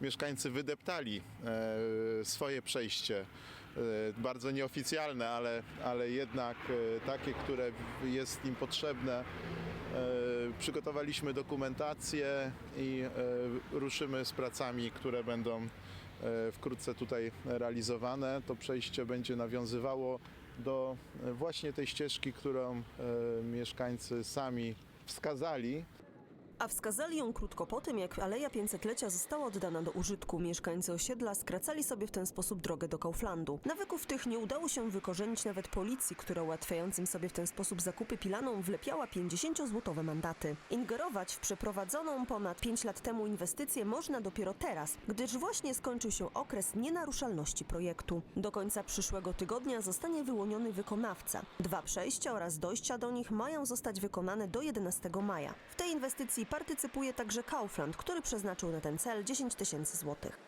Mieszkańcy wydeptali e, swoje przejście, e, bardzo nieoficjalne, ale, ale jednak e, takie, które jest im potrzebne. Przygotowaliśmy dokumentację i ruszymy z pracami, które będą wkrótce tutaj realizowane. To przejście będzie nawiązywało do właśnie tej ścieżki, którą mieszkańcy sami wskazali. A wskazali ją krótko po tym, jak Aleja 500-lecia została oddana do użytku. Mieszkańcy osiedla skracali sobie w ten sposób drogę do Kauflandu. Nawyków tych nie udało się wykorzenić nawet policji, która ułatwiającym sobie w ten sposób zakupy pilanom wlepiała 50-złotowe mandaty. Ingerować w przeprowadzoną ponad 5 lat temu inwestycję można dopiero teraz, gdyż właśnie skończył się okres nienaruszalności projektu. Do końca przyszłego tygodnia zostanie wyłoniony wykonawca. Dwa przejścia oraz dojścia do nich mają zostać wykonane do 11 maja. W tej inwestycji partycypuje także Kaufland, który przeznaczył na ten cel 10 tysięcy złotych.